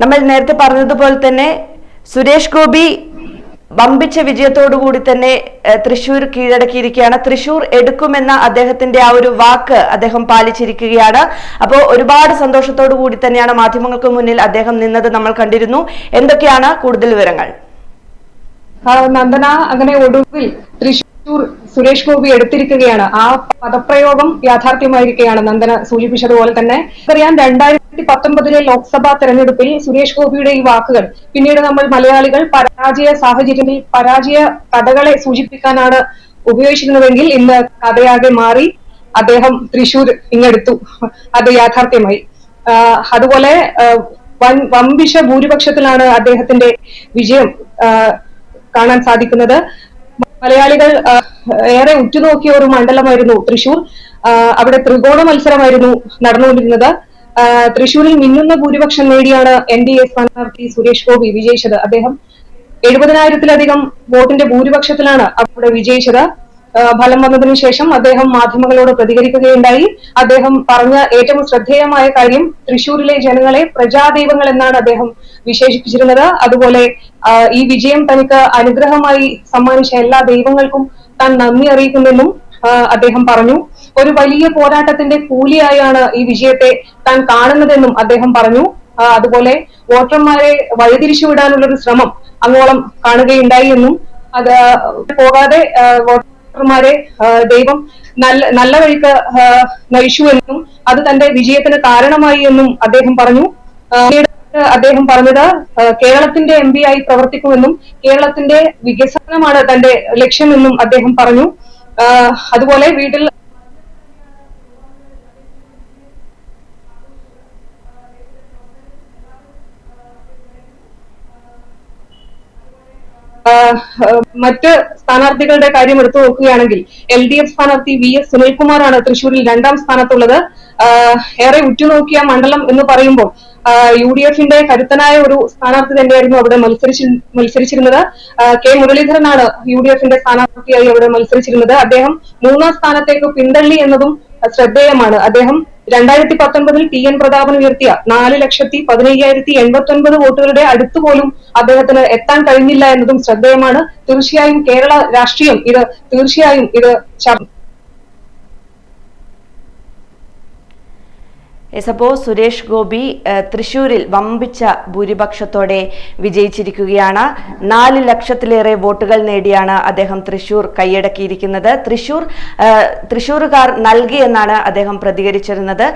നമ്മൾ നേരത്തെ പറഞ്ഞതുപോലെ തന്നെ സുരേഷ് ഗോപി വമ്പിച്ച വിജയത്തോടുകൂടി തന്നെ തൃശൂർ കീഴടക്കിയിരിക്കുകയാണ്. തൃശൂർ എടുക്കുമെന്ന അദ്ദേഹത്തിന്റെ ആ ഒരു വാക്ക് അദ്ദേഹം പാലിച്ചിരിക്കുകയാണ്. അപ്പോൾ ഒരുപാട് സന്തോഷത്തോടു കൂടി തന്നെയാണ് മാധ്യമങ്ങൾക്ക് മുന്നിൽ അദ്ദേഹം നിന്നത് നമ്മൾ കണ്ടിരുന്നു. എന്തൊക്കെയാണ് കൂടുതൽ വിവരങ്ങൾ? നന്ദന അങ്ങനെ ഒടുവിൽ തൃശൂർ സുരേഷ് ഗോപി എടുത്തിരിക്കുകയാണ്. ആ പദപ്രയോഗം യാഥാർത്ഥ്യമായിരിക്കുകയാണ് നന്ദന സൂചിപ്പിച്ചതുപോലെ തന്നെ. അറിയാം രണ്ടായിരത്തി പത്തൊമ്പതിലെ ലോക്സഭാ തെരഞ്ഞെടുപ്പിൽ സുരേഷ് ഗോപിയുടെ ഈ വാക്കുകൾ. പിന്നീട് നമ്മൾ മലയാളികൾ പരാജയ സാഹചര്യത്തിൽ പരാജയ കഥകളെ സൂചിപ്പിക്കാനാണ് ഉപയോഗിച്ചിരുന്നതെങ്കിൽ ഇന്ന് കഥയാകെ മാറി അദ്ദേഹം തൃശൂർ ഇങ്ങെടുത്തു. അത് യാഥാർത്ഥ്യമായി. അതുപോലെ വൻ വമ്പിശ ഭൂരിപക്ഷത്തിലാണ് അദ്ദേഹത്തിന്റെ വിജയം കാണാൻ സാധിക്കുന്നത്. മലയാളികൾ ഏറെ ഉറ്റുനോക്കിയ ഒരു മണ്ഡലമായിരുന്നു തൃശൂർ. അവിടെ ത്രികോണ മത്സരമായിരുന്നു നടന്നുകൊണ്ടിരുന്നത്. തൃശൂരിൽ മിന്നുന്ന ഭൂരിപക്ഷം നേടിയാണ് എൻ ഡി എ സ്ഥാനാർത്ഥി സുരേഷ് ഗോപി വിജയിച്ചത്. അദ്ദേഹം എഴുപതിനായിരത്തിലധികം വോട്ടിന്റെ ഭൂരിപക്ഷത്തിലാണ് അവിടെ വിജയിച്ചത്. ഫലം വന്നതിനു ശേഷം അദ്ദേഹം മാധ്യമങ്ങളോട് പ്രതികരിക്കുകയുണ്ടായി. അദ്ദേഹം പറഞ്ഞ ഏറ്റവും ശ്രദ്ധേയമായ കാര്യം തൃശൂരിലെ ജനങ്ങളെ പ്രജാദൈവങ്ങൾ എന്നാണ് അദ്ദേഹം വിശേഷിപ്പിച്ചിരുന്നത്. അതുപോലെ ഈ വിജയം തനിക്ക് അനുഗ്രഹമായി സമ്മാനിച്ച എല്ലാ ദൈവങ്ങൾക്കും താൻ നന്ദി അറിയിക്കുന്നെന്നും അദ്ദേഹം പറഞ്ഞു. ഒരു വലിയ പോരാട്ടത്തിന്റെ കൂലിയായാണ് ഈ വിജയത്തെ താൻ കാണുന്നതെന്നും അദ്ദേഹം പറഞ്ഞു. അതുപോലെ വോട്ടർമാരെ വഴിതിരിച്ചുവിടാനുള്ള ഒരു ശ്രമം അങ്ങോളം കാണുകയുണ്ടായി എന്നും അത് പോകാതെ വോട്ടർമാരെ ദൈവം നല്ല നല്ല വഴിക്ക് ആ, നയിച്ചു എന്നും അത് തന്റെ വിജയത്തിന് കാരണമായി എന്നും അദ്ദേഹം പറഞ്ഞു. അദ്ദേഹം പറഞ്ഞത് കേരളത്തിന്റെ എം പി ആയി പ്രവർത്തിക്കുമെന്നും കേരളത്തിന്റെ വികസനമാണ് തന്റെ ലക്ഷ്യമെന്നും അദ്ദേഹം പറഞ്ഞു. അതുപോലെ വീട്ടിൽ മറ്റ് സ്ഥാനാർത്ഥികളുടെ കാര്യം എടുത്തു നോക്കുകയാണെങ്കിൽ എൽ ഡി എഫ് സ്ഥാനാർത്ഥി വി എസ് സുനിൽകുമാറാണ് തൃശൂരിൽ രണ്ടാം സ്ഥാനത്തുള്ളത്. ഏറെ ഉറ്റുനോക്കിയ മണ്ഡലം എന്ന് പറയുമ്പോൾ യു ഡി എഫിന്റെ കരുത്തനായ ഒരു സ്ഥാനാർത്ഥി തന്നെയായിരുന്നു അവിടെ മത്സരിച്ചി മത്സരിച്ചിരുന്നത്. കെ മുരളീധരനാണ് യു ഡി എഫിന്റെ സ്ഥാനാർത്ഥിയായി അവിടെ മത്സരിച്ചിരുന്നത്. അദ്ദേഹം മൂന്നാം സ്ഥാനത്തേക്ക് പിന്തള്ളി എന്നതും ശ്രദ്ധേയമാണ്. അദ്ദേഹം രണ്ടായിരത്തി പത്തൊൻപതിൽ ടി എൻ പ്രതാപൻ ഉയർത്തിയ നാല് ലക്ഷത്തി പതിനയ്യായിരത്തി എൺപത്തി ഒൻപത് വോട്ടുകളുടെ അടുത്ത് പോലും അദ്ദേഹത്തിന് എത്താൻ കഴിഞ്ഞില്ല എന്നതും ശ്രദ്ധേയമാണ്. തീർച്ചയായും കേരള രാഷ്ട്രീയം ഇത് തീർച്ചയായും ഇത് അപ്പോൾ സുരേഷ് ഗോപി തൃശൂരിൽ വമ്പിച്ച ഭൂരിപക്ഷത്തോടെ വിജയിച്ചിരിക്കുകയാണ്. നാല് ലക്ഷത്തിലേറെ വോട്ടുകൾ നേടിയാണ് അദ്ദേഹം തൃശൂർ കൈയടക്കിയിരിക്കുന്നത്. തൃശൂർ തൃശൂരുകാർ നൽകി എന്നാണ് അദ്ദേഹം പ്രതികരിച്ചിരുന്നത്.